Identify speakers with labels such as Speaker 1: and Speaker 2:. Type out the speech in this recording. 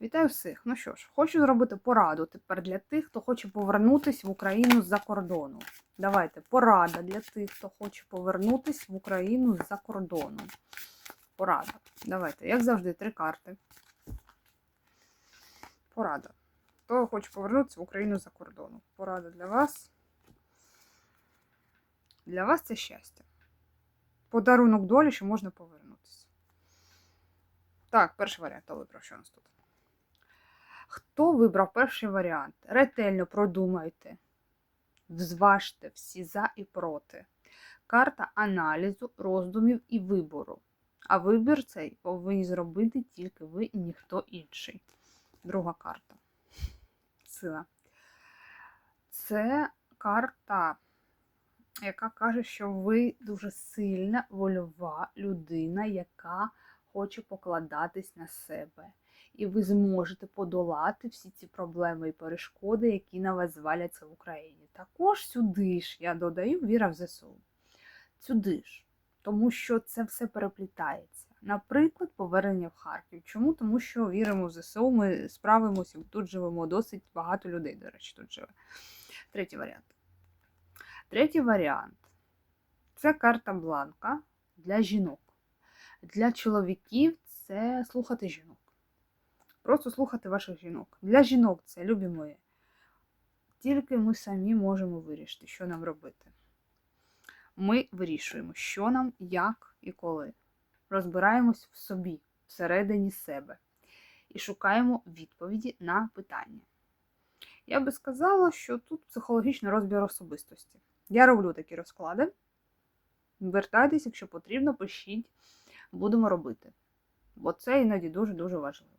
Speaker 1: Вітаю всіх. Ну що ж, хочу зробити пораду тепер для тих, хто хоче повернутися в Україну з-за кордону. Давайте, порада для тих, хто хоче повернутися в Україну з-за кордону. Порада. Давайте, як завжди, три карти. Порада. Хто хоче повернутися в Україну за кордону? Порада для вас. Для вас це щастя. Подарунок долі, що можна повернутися. Так, перший варіант, хто вибрав, що у нас тут. Хто вибрав перший варіант? Ретельно продумайте, зважте всі за і проти. Карта аналізу, роздумів і вибору. А вибір цей повинні зробити тільки ви і ніхто інший. Друга карта. Сила. Це карта, яка каже, що ви дуже сильна, вольова людина, яка хоче покладатись на себе і ви зможете подолати всі ці проблеми і перешкоди, які на вас зваляться в Україні. Також сюди ж я додаю віра в ЗСУ. Сюди ж, тому що це все переплітається. Наприклад, повернення в Харків. Чому? Тому що віримо в ЗСУ, ми справимося, тут живемо досить багато людей, до речі, тут живе. Третій варіант. Третій варіант це карта бланка для жінок. Для чоловіків це слухати жінок. Просто слухати ваших жінок. Для жінок це, любі мої. Тільки ми самі можемо вирішити, що нам робити. Ми вирішуємо, що нам, як і коли. Розбираємось в собі, всередині себе. І шукаємо відповіді на питання. Я би сказала, що тут психологічний розбір особистості. Я роблю такі розклади. Звертайтесь, якщо потрібно, пишіть, будемо робити. Бо це іноді дуже-дуже важливо.